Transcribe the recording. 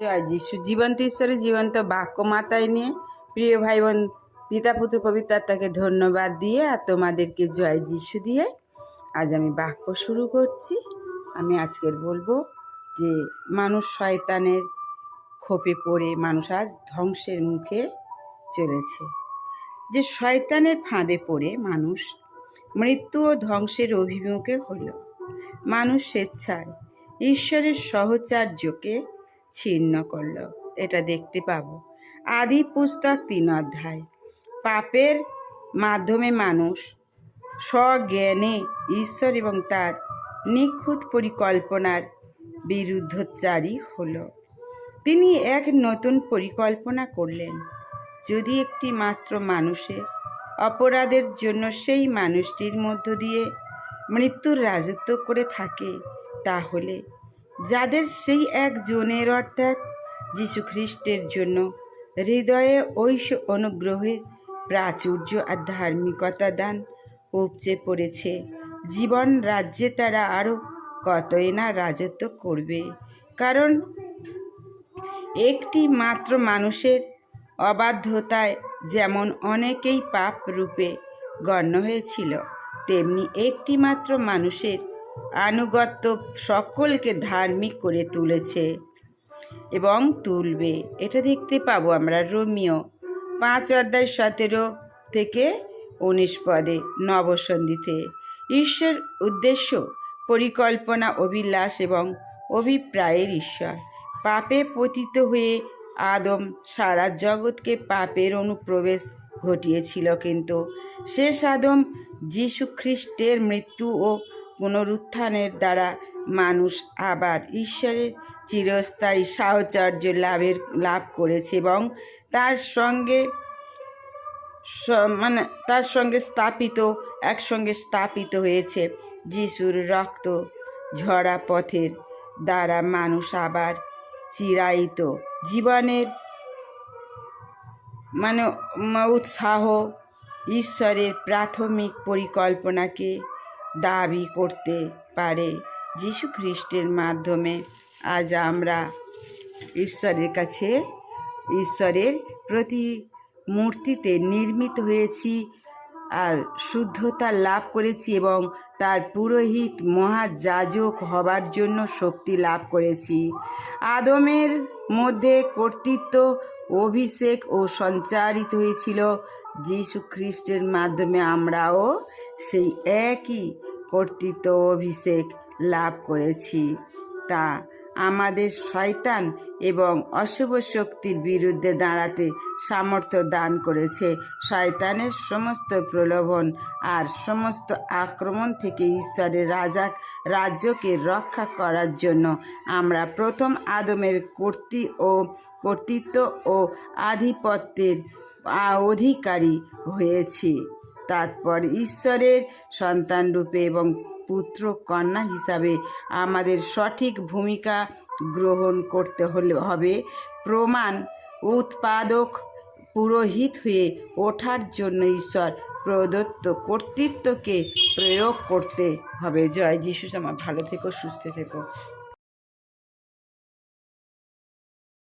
জয়। যিশু জীবন্ত ঈশ্বরের জীবন্ত বাক্য মাতায় নিয়ে প্রিয় ভাই বোন পিতা পুত্র পবিত্র আত্মাকে ধন্যবাদ দিয়ে আর তোমাদেরকে জয় যিশু দিয়ে আজ আমি বাক্য শুরু করছি। আমি আজকের বলব যে মানুষ শয়তানের খোপে পড়ে, মানুষ আজ ধ্বংসের মুখে চলেছে। যে শয়তানের ফাঁদে পড়ে মানুষ, মৃত্যু ও ধ্বংসের অভিমুখে হলো। মানুষ স্বেচ্ছায়, ঈশ্বরের সহচার্যকে ছিন্ন করল। এটা দেখতে পাবো। আদি পুস্তক তিন অধ্যায়। পাপের মাধ্যমে মানুষ স্বজ্ঞানে ঈশ্বর এবং তার নিখুঁত পরিকল্পনার বিরুদ্ধচারী হলো। তিনি এক নতুন পরিকল্পনা করলেন। যদি একটি মাত্র মানুষের অপরাধের জন্য সেই মানুষটির মধ্য দিয়ে মৃত্যুর রাজত্ব করে থাকে, তাহলে যাদের সেই একজনের অর্থাৎ যীশু খ্রিস্টের জন্য হৃদয়ে ঐশ অনুগ্রহের প্রাচুর্য আর ধার্মিকতা দান উপচে পড়েছে, জীবন রাজ্যে তারা আরও কতই না রাজত্ব করবে। কারণ একটি মাত্র মানুষের অবাধ্যতায় যেমন অনেকেই পাপ রূপে গণ্য হয়েছিল, তেমনি একটি মাত্র মানুষের আনুগত্য সকলকে ধার্মিক করে তুলেছে এবং তুলবে। এটা দেখতে পাবো আমরা রোমিও পাঁচ অধ্যায় সতেরো থেকে উনিশ পদে নবসন্ধিতে। ঈশ্বর উদ্দেশ্য, পরিকল্পনা, অভিলাষ এবং অভিপ্রায়ের ঈশ্বর। পাপে পতিত হয়ে আদম সারা জগৎকে পাপের অনুপ্রবেশ ঘটিয়েছিল কিন্তু শেষ আদম যীশু খ্রিস্টের মৃত্যু ও পুনরুত্থানের দ্বারা মানুষ আবার ঈশ্বরের চিরস্থায়ী সাহচর্য লাভের, লাভ করেছে এবং তার সঙ্গে মানে তার সঙ্গে স্থাপিত, একসঙ্গে স্থাপিত হয়েছে যিশুর রক্ত ঝরা পথের দ্বারা মানুষ আবার চিরায়িত। জীবনের মানে উৎসাহ, ঈশ্বরের প্রাথমিক পরিকল্পনাকে দাবি করতে পারে। যীশু খ্রিস্টের মাধ্যমে আজ আমরা ঈশ্বরের কাছে, ঈশ্বরের প্রতি মূর্তিতে নির্মিত হয়েছি আর শুদ্ধতা লাভ করেছি এবং তার পুরোহিত মহাযাজক হবার জন্য শক্তি লাভ করেছি। আদমের মধ্যে কর্তৃত্ব, অভিষেক ও সঞ্চারিত হয়েছিল। যীশু খ্রিস্টের মাধ্যমে আমরাও সেই একই কর্তৃত্ব অভিষেক লাভ করেছি। তা আমাদের শয়তান এবং অশুভ শক্তির বিরুদ্ধে দাঁড়াতে সামর্থ্য দান করেছে। শয়তানের সমস্ত প্রলোভন আর সমস্ত আক্রমণ থেকে ঈশ্বরের রাজা রাজ্যকে রক্ষা করার জন্য আমরা প্রথম আদমের কর্তৃ ও কর্তৃত্ব ও আধিপত্যের অধিকারী হয়েছি। তারপর ঈশ্বরের সন্তান রূপে এবং পুত্র কন্যা হিসাবে আমাদের সঠিক ভূমিকা গ্রহণ করতে হলে হবে। প্রমাণ, উৎপাদক, পুরোহিত হয়ে ওঠার জন্য ঈশ্বর প্রদত্ত কর্তৃত্বকে প্রয়োগ করতে হবে। জয় যিশু, আমার ভালো থেকো, সুস্থ থেকো।